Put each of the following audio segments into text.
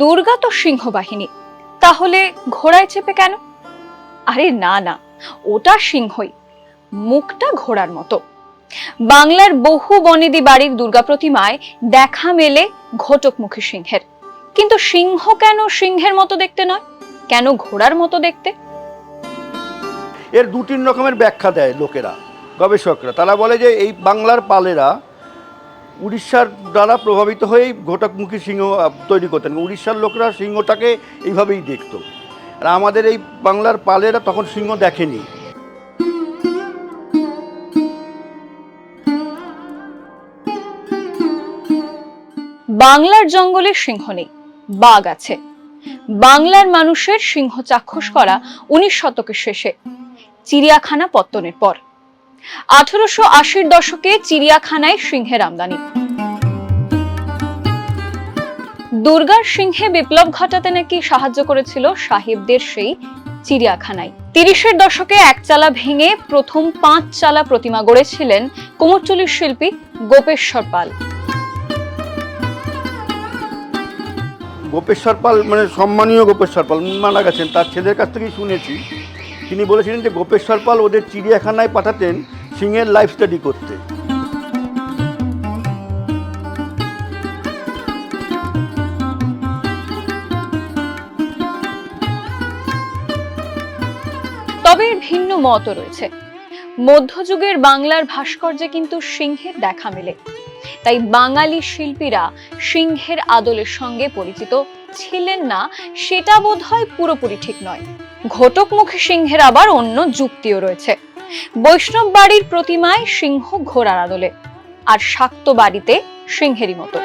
দুর্গা তো সিংহ বাহিনী তাহলে ঘোড়ায় চেপে কেন? আরে না না, ওটা সিংহই, মুখটা ঘোড়ার মতো। বাংলার বহু বনেদি বাড়ির দুর্গা প্রতিমায় দেখা মেলে ঘটকমুখী সিংহের। কিন্তু সিংহ কেন সিংহের মতো দেখতে নয়? কেন ঘোড়ার মতো দেখতে? এর দু তিন রকমের ব্যাখ্যা দেয় লোকেরা, গবেষকরা। তারা বলে যে এই বাংলার পালেরা উড়িষ্যার দ্বারা প্রভাবিত হয়েই ঘটকমুখী সিংহ তৈরি করতেন। উড়িষ্যার লোকরা সিংহটাকে এইভাবেই দেখত। আর আমাদের এই বাংলার পালেরা তখন সিংহ দেখেনি। বাংলার জঙ্গলে সিংহ নেই, বাঘ আছে। বাংলার মানুষের সিংহ চাক্ষুষ করা উনিশ শতকের শেষে। চিড়িয়াখানা পত্তনের পর। আঠারোশো আশির দশকে চিড়িয়াখানায় সিংহের আমদানি। দুর্গার সিংহে বিপ্লব ঘটাতে নাকি সাহায্য করেছিল সাহেবদের সেই চিড়িয়াখানায়। তিরিশের দশকে এক চালা ভেঙে প্রথম পাঁচ চালা প্রতিমা গড়েছিলেন কুমোরটুলির শিল্পী গোপেশ্বর পাল। গোপেশ্বর পাল মানে সম্মানীয় গোপেশ্বর পাল মারা গেছেন, তার ছেলের কাছ থেকেই শুনেছি। তিনি বলেছিলেন যে গোপেশ্বর পাল ওদের চিড়িয়াখানায় পাঠাতেন সিংহের লাইফ স্টাডি করতে। তবে ভিন্ন মতও রয়েছে। মধ্যযুগের বাংলার ভাস্কর্যে কিন্তু সিংহের দেখা মেলে। তাই বাঙালি শিল্পীরা সিংহের আদলের সঙ্গে পরিচিত ছিলেন না, সেটা বোধহয় পুরোপুরি ঠিক নয়। ঘটকমুখী সিংহের আবার অন্য যুক্তিও রয়েছে। বৈষ্ণব বাড়ির প্রতিমায় সিংহ ঘোড়ার আদলে, আর শাক্ত বাড়িতে সিংহেরই মতো।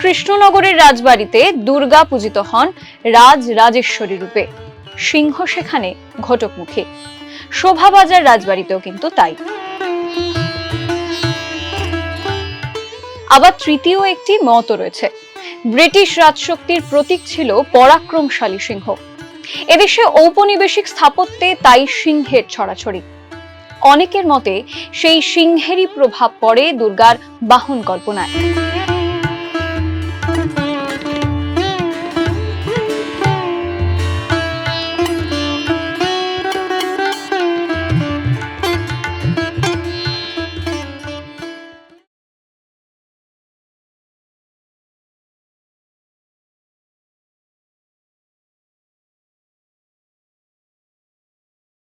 কৃষ্ণনগরের রাজবাড়িতে দুর্গা পূজিত হন রাজ রাজেশ্বরী রূপে। সিংহ সেখানে ঘটকমুখী। শোভাবাজার রাজবাড়িতেও কিন্তু তাই। আবার তৃতীয় একটি মত রয়েছে। ব্রিটিশ রাজশক্তির প্রতীক ছিল পরাক্রমশালী সিংহ। এদেশে ঔপনিবেশিক স্থাপত্যে তাই সিংহের ছড়াছড়ি। অনেকের মতে সেই সিংহেরই প্রভাব পড়ে দুর্গার বাহন কল্পনায়।